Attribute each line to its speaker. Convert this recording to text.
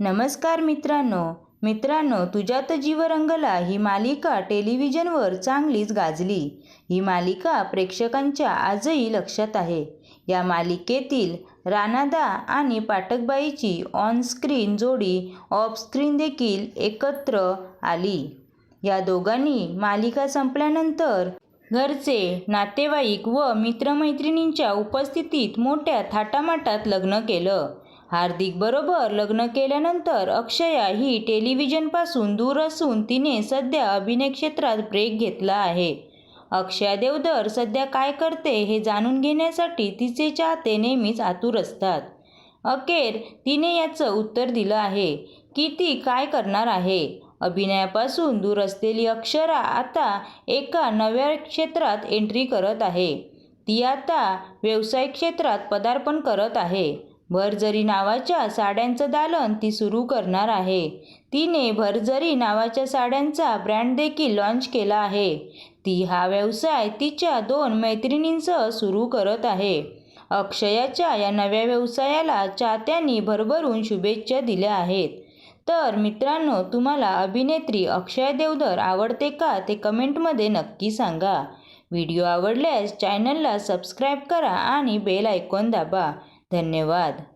Speaker 1: नमस्कार मित्रांनो. मित्रांनो तुझ्यात जीव रंगला ही मालिका टेलिव्हिजनवर चांगलीच गाजली. ही मालिका प्रेक्षकांच्या आजही लक्षात आहे. या मालिकेतील राणादा आणि पाठकबाईची ऑनस्क्रीन जोडी ऑफस्क्रीन देखील एकत्र आली. या दोघांनी मालिका संपल्यानंतर घरचे नातेवाईक व मित्रमैत्रिणींच्या उपस्थितीत मोठ्या थाटामाटात लग्न केलं. हार्दिक बरोबर लग्न केल्यानंतर अक्षया ही टेलिव्हिजनपासून दूर असून तिने सध्या अभिनय क्षेत्रात ब्रेक घेतला आहे. अक्षया देवधर सध्या काय करते हे जाणून घेण्यासाठी तिचे चाहते नेहमीच आतुर असतात. अखेर तिने याचं उत्तर दिलं आहे की ती काय करणार आहे. अभिनयापासून दूर असलेली अक्षरा आता एका नव्या क्षेत्रात एंट्री करत आहे. ती आता व्यवसाय क्षेत्रात पदार्पण करत आहे. भरजरी नावाच्या साड्यांचं दालन ती सुरू करणार आहे. तिने भरजरी नावाच्या साड्यांचा ब्रँड देखील लॉन्च केला आहे. ती हा व्यवसाय तिच्या दोन मैत्रिणींसह सुरू करत आहे. अक्षयाच्या या नव्या व्यवसायाला चाहत्यांनी भरभरून शुभेच्छा दिल्या आहेत. तर मित्रांनो तुम्हाला अभिनेत्री अक्षय देवधर आवडते का ते कमेंटमध्ये नक्की सांगा. व्हिडिओ आवडल्यास चॅनलला सबस्क्राईब करा आणि बेल आयकॉन दाबा. धन्यवाद.